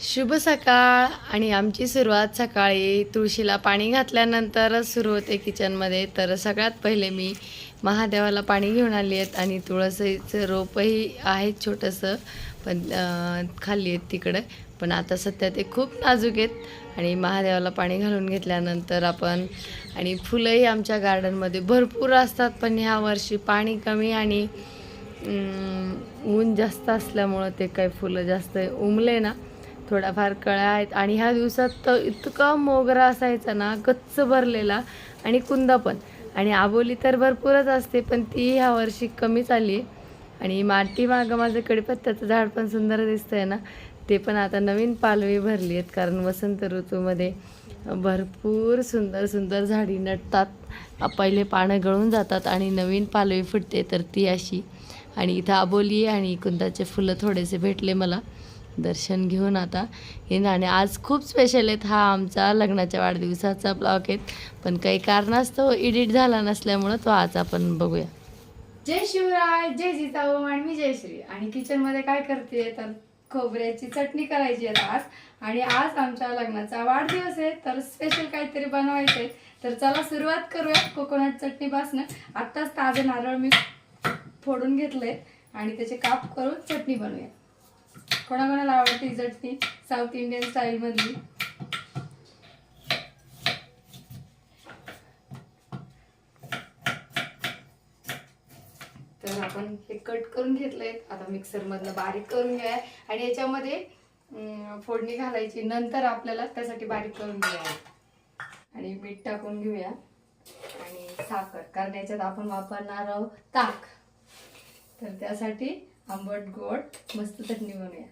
शुभ सकाळ आणि आमची सुरुवात सकाळी तुळशीला पाणी घातल्यानंतरच सुरू होते किचनमध्ये. तर सगळ्यात पहिले मी महादेवाला पाणी घेऊन आली आहेत आणि तुळसीचं रोपही आहे छोटंसं पण खाल्ली खाली आहेत तिकडे. पण आता सध्या ते खूप नाजूक आहेत आणि महादेवाला पाणी घालून घेतल्यानंतर आपण आणि फुलंही आमच्या गार्डनमध्ये भरपूर असतात पण ह्या वर्षी पाणी कमी आणि ऊन जास्त असल्यामुळं ते काही फुलं जास्त उमले ना. थोड्याफार कळ्या आहेत. आणि ह्या दिवसात तर इतका मोगरा असायचा ना गच्च भरलेला आणि कुंद पण. आणि आबोली तर भरपूरच असते पण ती ह्या वर्षी कमीच आली आहे. आणि माटी मागं माझं कडीपत्त्याचं झाड पण सुंदर दिसतंय ना ते पण आता नवीन पालवी भरली आहेत कारण वसंत ऋतूमध्ये भरपूर सुंदर सुंदर झाडी नटतात. पहिले पानं गळून जातात आणि नवीन पालवी फुटते तर ती अशी. आणि इथं आबोली आणि कुंदाचे फुलं थोडेसे भेटले मला. दर्शन घेऊन आता येणार आणि आज खूप स्पेशल आहेत. हा आमचा लग्नाच्या वाढदिवसाचा ब्लॉग आहेत पण काही कारणास्तव एडिट झाला नसल्यामुळं तो आज आपण बघूया. जय शिवराय जय जिजाऊ आणि मी जयश्री आणि किचनमध्ये काय करते तर खोबऱ्याची चटणी करायची आहे आज. आणि आज आमच्या लग्नाचा वाढदिवस आहे. तर स्पेशल काहीतरी बनवायचंय. तर चला सुरुवात करूया कोकोनट चटणी पासनं. आत्ताच ताजे नारळ मी फोडून घेतले आणि त्याचे काप करून चटणी बनवूया कोणाकोणाला आवडते ही चटणी साऊथ इंडियन स्टाईलमधली तर आपण हे कट करून घेतलंय. आता मिक्सरमधलं बारीक करून घ्या आणि याच्यामध्ये फोडणी घालायची. नंतर आपल्याला त्यासाठी बारीक करून घ्या आणि मीठ टाकून घेऊया. आणि साखर. कारण याच्यात आपण वापरणार आहोत ताक. तर त्यासाठी आंबट गोड मस्त चटणी बनवूया.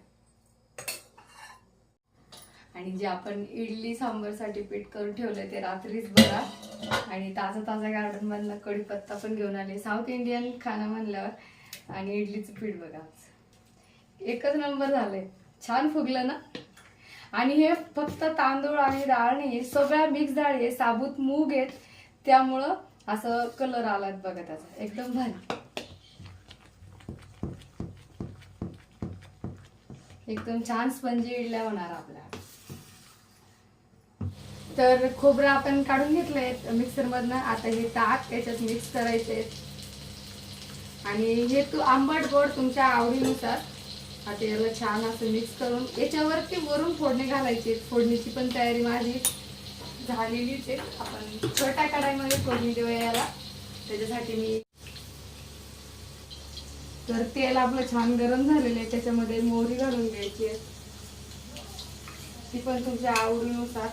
आणि जे आपण इडली सांबरसाठी पीठ करून ठेवलंय ते रात्रीच बघा. आणि ताजा ताजा गार्डनमधलं कढीपत्ता पण घेऊन आले. साऊथ इंडियन खाणं म्हणल्यावर. आणि इडलीचं पीठ बघा. एकच नंबर झालंय. छान फुगलं ना? आणि हे फक्त तांदूळ आणि डाळ नाही सगळ्या मिक्स डाळ आहे. साबूत मूग आहेत. त्यामुळं असं कलर आलात बघा त्याचा. एकदम भारी. एकदम छान स्पंजी इडल्या होणार आपल्या. तर खोबरं आपण काढून घेतलंय मिक्सर मधनं आता हे ताक त्याच्यात मिक्स करायचे आणि हे तू आंबट गोड तुमच्या आवडीनुसार. आता याला छान असं मिक्स करून याच्यावरती वरून फोडणी घालायची फोडणीची पण तयारी माझी झालेलीच आहे. आपण छोट्या कढाईमध्ये फोडणी देऊया याला. त्याच्यासाठी मी तर तेल आपलं छान गरम झालेलं आहे. त्याच्यामध्ये मोहरी घालून घ्यायची आहे. ती पण तुमच्या आवडीनुसार.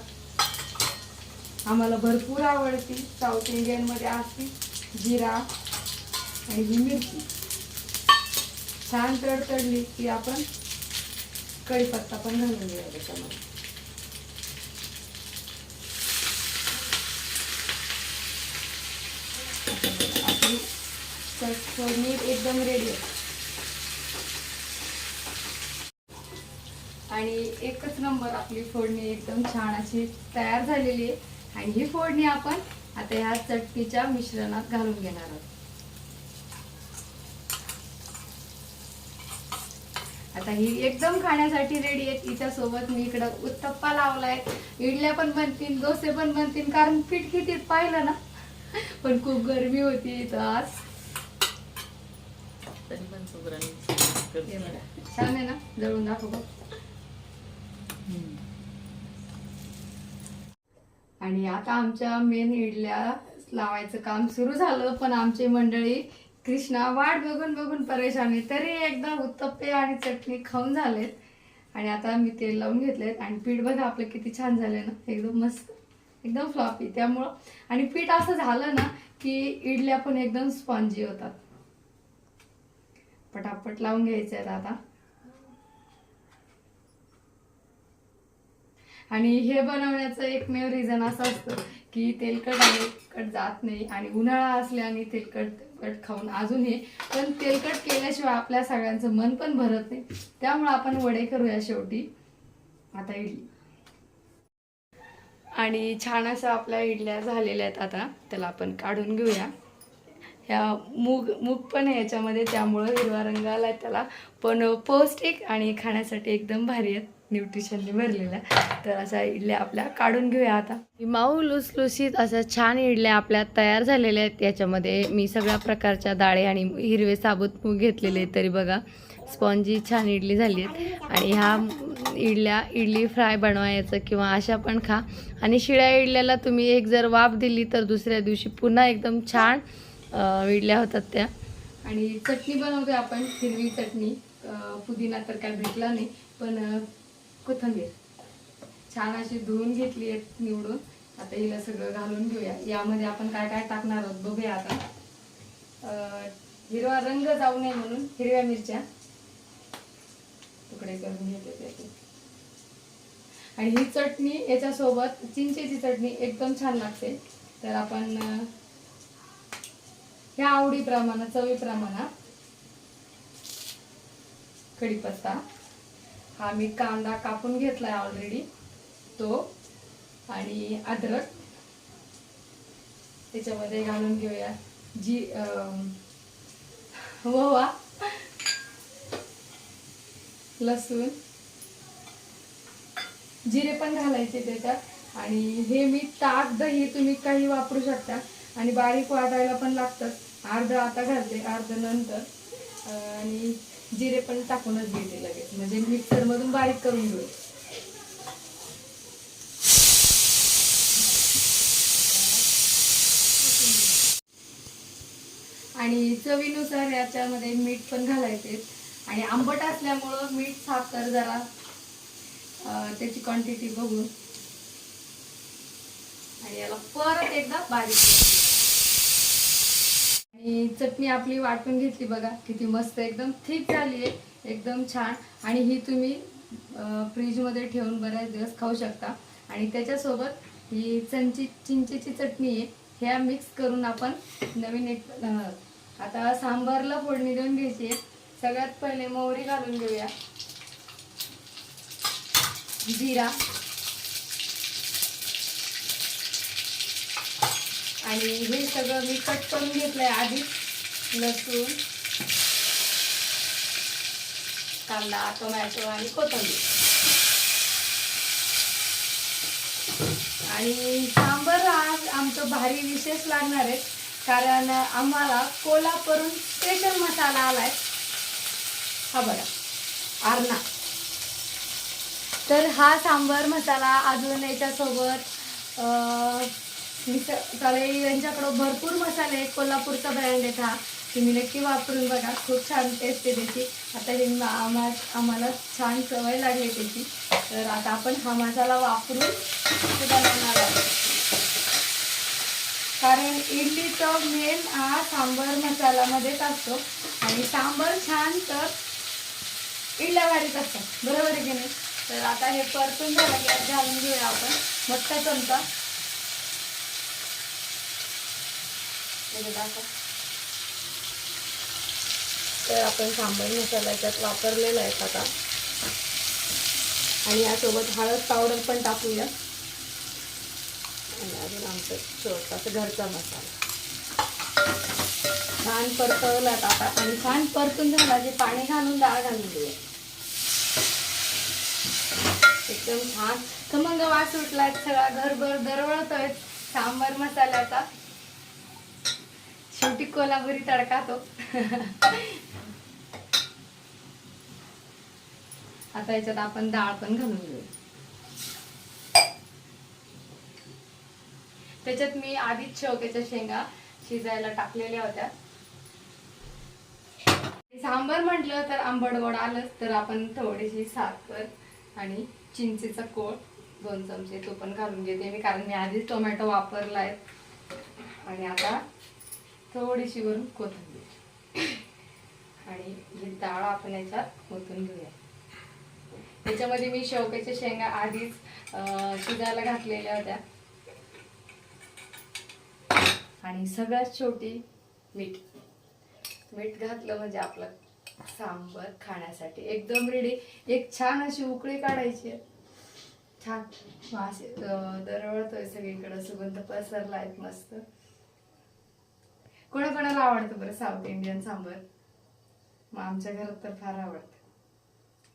आम्हाला भरपूर आवडती साऊथ इंडियनमध्ये असती जिरा आणि ही मिरची. छान तडतडली की आपण कढीपत्ता पण घालून घेऊया त्याच्यामध्ये. आपली एकदम रेडी आहे. आणि एकच नंबर आपली फोडणी एकदम छान अशी तयार झालेली आहे. आणि ही फोडणी आपण आता ह्या चटणीच्या मिश्रणात घालून घेणार आहोत. आता ही एकदम खाण्यासाठी रेडी आहे तिच्या सोबत मी इकडं उत्तप्पा लावलाय. इडल्या पण बनतील डोसे पण बनतील कारण पीठ किती पाहिलं ना? पण खूप गरमी होती इथं आज. तरी पण. छान आहे ना? जळून दाखव. आणि आता आमच्या मेन इडल्या लावायचं काम सुरू झालं पण आमची मंडळी कृष्णा वाट बघून बघून परेशान तरी एकदा उत्तप्पे आणि चटणी खाऊन झालेत. आणि आता मी तेल लावून घेतलेत आणि पीठ बघा आपलं किती छान झाले ना एकदम मस्त एकदम फ्लॉपी त्यामुळं आणि पीठ असं झालं ना की इडल्या पण एकदम स्पॉन्जी होतात. पटापट लावून घ्यायचे आहेत आता. आणि हे बनवण्याचं एकमेव रिझन असं असतं की तेलकट आणि कट जात नाही आणि उन्हाळा असल्याने तेलकट कट खाऊन अजून हे पण तेलकट केल्याशिवाय आपल्या सगळ्यांचं मन पण भरत नाही. त्यामुळे आपण वडे करूया शेवटी. आता इडली. आणि छान अशा आपल्या इडल्या झालेल्या आहेत आता. त्याला आपण काढून घेऊया. ह्या मूग मूग पण आहे याच्यामध्ये. त्यामुळं हिरवा रंग आला त्याला. पण पौष्टिक आणि खाण्यासाठी एकदम भारी आहेत. न्यूट्रिशनने भरलेला तर अशा इडल्या आपल्या काढून घेऊया आता. माऊ लुसलुसीत अशा छान इडल्या आपल्या तयार झालेल्या आहेत. याच्यामध्ये मी सगळ्या प्रकारच्या डाळे आणि हिरवे साबूत मूग घेतलेले आहेत. तरी बघा स्पॉन्जी छान इडली झाली आहेत. आणि ह्या इडल्या इडली फ्राय बनवायचं किंवा अशा पण खा. आणि शिळ्या इडल्याला तुम्ही एक जर वाफ दिली तर दुसऱ्या दिवशी पुन्हा एकदम छान इडल्या होतात त्या. आणि चटणी बनवतोय आपण हिरवी चटणी. पुदिना तर काय भेटला नाही. पण कोथिंबीर. छान अशी धुवून घेतली आहे निवडून. आता हिला सगळं घालून घेऊया. यामध्ये आपण काय काय टाकणार आहोत बघूया आता. हिरवा रंग जाऊ नये म्हणून हिरव्या मिरच्या. तुकडे करून घेते त्याचे आणि ही चटणी याच्यासोबत चिंचेची चटणी एकदम छान लागते. तर आपण ह्या आवडीप्रमाणे चवीप्रमाणे कढीपत्ता हा मी कांदा कापून घेतलाय ऑलरेडी तो आणि अद्रक. त्याच्यामध्ये घालून घेऊया. जी अं, लसूण जिरे पण घालायचे त्याच्यात. आणि हे मी ताक दही तुम्ही काही वापरू शकता. आणि बारीक वाटायला पण लागतात अर्ध आता घालते अर्ध नंतर. आणि जिरे पण टाकूनच घेते लगेच. म्हणजे मिक्सर मधून बारीक करून घेऊ. आणि चवीनुसार याच्यामध्ये मीठ पण घालायचे. आणि आंबट असल्यामुळं मीठ साखर जरा त्याची क्वांटिटी बघून. आणि याला परत एकदा बारीक आणि चटणी आपली वाटून घेतली बघा किती मस्त एकदम थिक झाली आहे एकदम छान. आणि ही तुम्ही फ्रीजमध्ये ठेवून बऱ्याच दिवस खाऊ शकता. आणि त्याच्यासोबत ही चंची चिंचेची चटणी आहे ह्या मिक्स करून आपण नवीन एक आता सांबारला फोडणी देऊन घ्यायची आहे. सगळ्यात पहिले मोहरी घालून घेऊया. जिरा. आणि हे सगळं मी कट करून घेतलंय आधीच लसूण कांदा टोमॅटो आणि कोथिंबीर. आणि सांबर आज आमचं भारी विशेष लागणार आहे कारण आम्हाला कोल्हापूरून स्पेशल मसाला आलाय. हा बघा आरणा तर हा सांबर मसाला अजून याच्यासोबत अं, यांच्याकडं भरपूर मसाले आहेत. कोल्हापूरचा ब्रँड आहे हा. तुम्ही नक्की वापरून बघा. खूप छान टेस्ट आहे त्याची. आता हे आम्हा आम्हाला छान सवय लागली त्याची. तर आता आपण हा मसाला वापरून बनवणार आहोत. कारण इडलीचा मेन हा सांबर मसाल्यामध्येच असतो. आणि सांबर छान तर इडल्या भारीत असतात बरोबर आहे की नाही? तर आता हे परतून झालं की घालून घेऊया आपण. मोठा चमचा हे दाखव. म्हणजे तर आपण सांबर मसाला याच्यात वापरलेला आहे आता आणि यासोबत हळद पावडर पण टाकूया. आणि अजून आमचं छोटासा घरचा मसाला. छान परतवला आता. आणि छान परतून झाला. जे पाणी घालून डाळ घालून देऊया. एकदम छान. खमंग वास सुटलाय सगळा घरभर दरवळतोय सांबर मसाल्याचा. शेवटी कोल्हापुरी तडका तो. आता याच्यात आपण डाळ पण घालून घेऊ. त्याच्यात मी आधीच शेवग्याच्या शेंगा शिजायला टाकलेल्या होत्या. सांबर म्हटलं तर आंबट गोड आलंच तर आपण थोडीशी साखर आणि चिंचेचा कोळ दोन चमचे तो पण घालून घेते मी कारण मी आधीच टोमॅटो वापरलाय. आणि आता थोडीशी वरून कोथिंबीर. आणि ही डाळ आपण याच्यात ओतून घेऊया. त्याच्यामध्ये मी शेवग्याच्या शेंगा आधीच शिजायला घातलेल्या होत्या. आणि सगळ्यात शेवटी मीठ. मीठ घातलं म्हणजे आपलं सांबर खाण्यासाठी एकदम रेडी एक छान अशी उकळी काढायची छान. वास दरवळतोय सगळीकडं. सुगंध पसरला आहेत मस्त. कोणाकोणाला आवडतं बरं साऊथ इंडियन सांबर? मग आमच्या घरात तर फार आवडतं.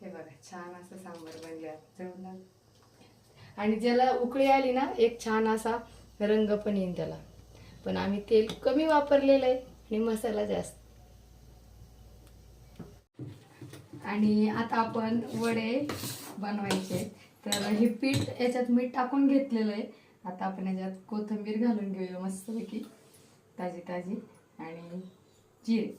हे बघा छान असं सांबर बनले जेवणात आणि ज्याला उकळी आली ना एक छान असा रंग पण येईल त्याला. पण आम्ही तेल कमी वापरलेलं आहे आणि मसाला जास्त. आणि आता आपण वडे बनवायचे तर हे पीठ याच्यात मीठ टाकून घेतलेलं आहे. आता आपण याच्यात कोथिंबीर घालून घेऊया मस्तपैकी. ताजी ताजी आणि जिरे.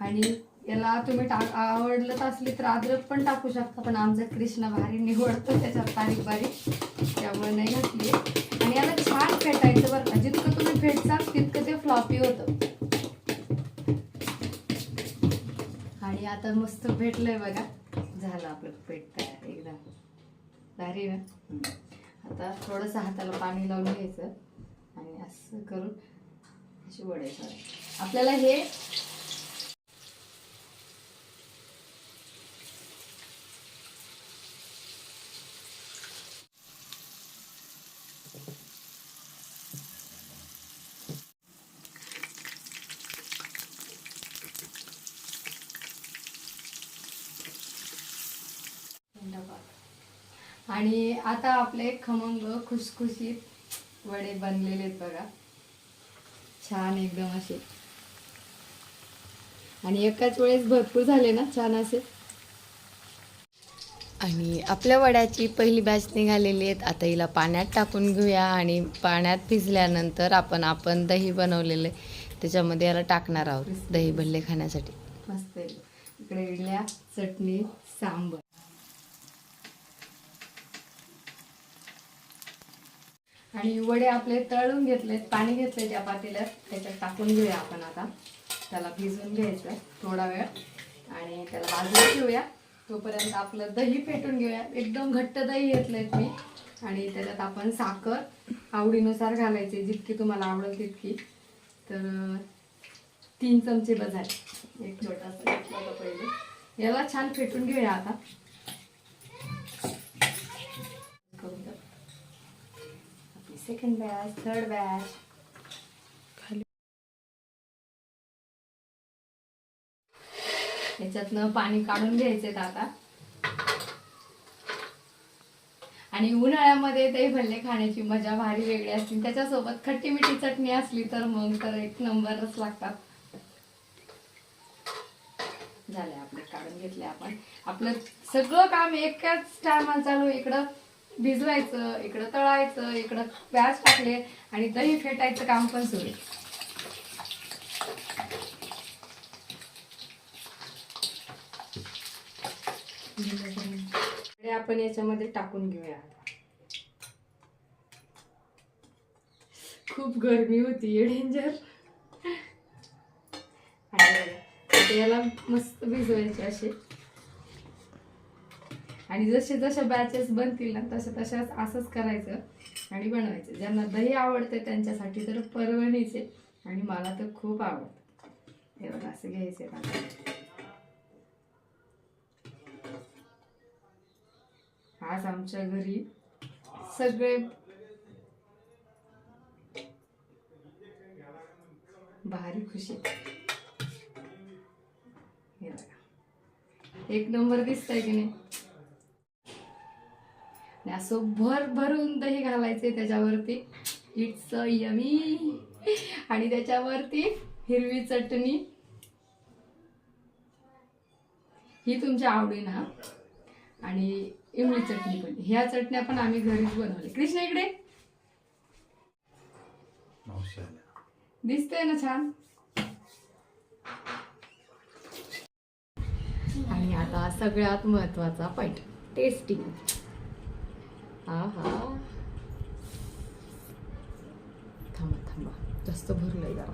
आणि याला तुम्ही टाक आवडलं असली तर अद्रक पण टाकू शकता पण आमचा कृष्ण भारी निवडतो त्याच्यात बारीक बारीक त्यामुळे नाही घातली. आणि याला छान फेटायचं बरं का. जितकं तुम्ही फेटसाल तितकं ते फ्लॉपी होतं. आणि आता मस्त भेटलंय बघा. झालं आपलं पेट तयार एकदम भारी ना? आता थोडंसं हाताला पाणी लावून घ्यायचं. आणि असं करून अशी वडे आपल्याला हे आणि आता आपले खमंग खुसखुशीत वडे बनलेले आहेत बघा. छान एकदम असे. आणि एकाच वेळेस भरपूर झाले ना छान असे. आणि आपल्या वड्याची पहिली बॅच निघालेली आहेत. आता हिला पाण्यात टाकून घेऊया आणि पाण्यात भिजल्यानंतर आपण आपण दही बनवलेलं आहे. त्याच्यामध्ये याला टाकणार आहोत दही भल्ले खाण्यासाठी. मस्त आहे. इकडे इडल्या चटणी सांबर. आणि वडे आपले तळून घेतलेत पाणी घेतले ज्या पातेल्यात त्याच्यात टाकून घेऊया आपण आता. त्याला भिजवून घ्यायचं थोडा वेळ आणि त्याला बाजूला ठेवूया. तोपर्यंत आपलं दही फेटून घेऊया. एकदम घट्ट दही घेतलंय मी आणि त्याच्यात आपण साखर आवडीनुसार घालायची जितकी तुम्हाला आवडेल तितकी. तर तीन चमचे बजाय एक छोटासा पहिले. याला छान फेटून घेऊया आता करून टाक. आपली सेकंड बॅच थर्ड बॅच खाली याच्यातनं पाणी काढून घ्यायचे आता. आणि उन्हाळ्यामध्ये ते भल्ले खाण्याची मजा भारी वेगळी असते. त्याच्यासोबत खट्टी मिठी चटणी असली तर मग तर एक नंबरच लागतात. झाले आपले काढून घेतले आपण. आपलं सगळं काम एकाच टायमाला चालू इकडं. भिजवायचं इकडं तळायचं इकडं प्याज टाकले आणि दही फेटायचं काम पण सुरू आहे. आपण याच्यामध्ये टाकून घेऊया खूप गरमी होती डेंजर आणि याला मस्त भिजवायचे असे. आणि जसे जशा बॅचेस बनतील ना तसे तशाच असंच करायचं आणि बनवायचं. ज्यांना दही आवडते त्यांच्यासाठी तर परवणीचे. आणि मला तर खूप आवडतं. हे बघा असं घ्यायचे आज आमच्या घरी सगळे भारी खुशी. एक नंबर दिसतंय की नाही? असं भर भरून दही घालायचे त्याच्यावरती. इट्स यमी आणि त्याच्यावरती हिरवी चटणी. ही तुमच्या आवडीनं हा. आणि इमली चटणी पण. ह्या चटण्या पण आम्ही घरीच बनवले कृष्ण इकडे. दिसतंय ना छान? आणि आता सगळ्यात महत्त्वाचा पॉइंट टेस्टिंग हा हा थांबा थांबा. जास्त भरलंय जरा.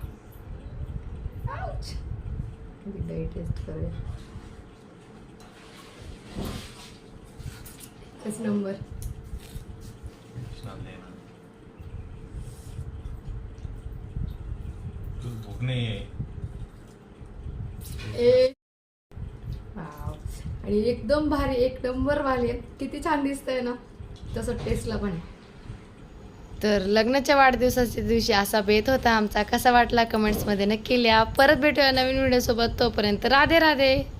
दही टेस्ट करूया एकच नंबर भूक नाही. आणि एकदम भारी एक नंबर भारी आहे. किती छान दिसतंय ना. तसं टेस्टला पण आहे. तर लग्नाच्या वाढदिवसाच्या दिवशी असा बेत होता आमचा. कसा वाटला कमेंट्समध्ये नक्की लिहा. परत भेटूया नवीन व्हिडिओसोबत तोपर्यंत राधे राधे.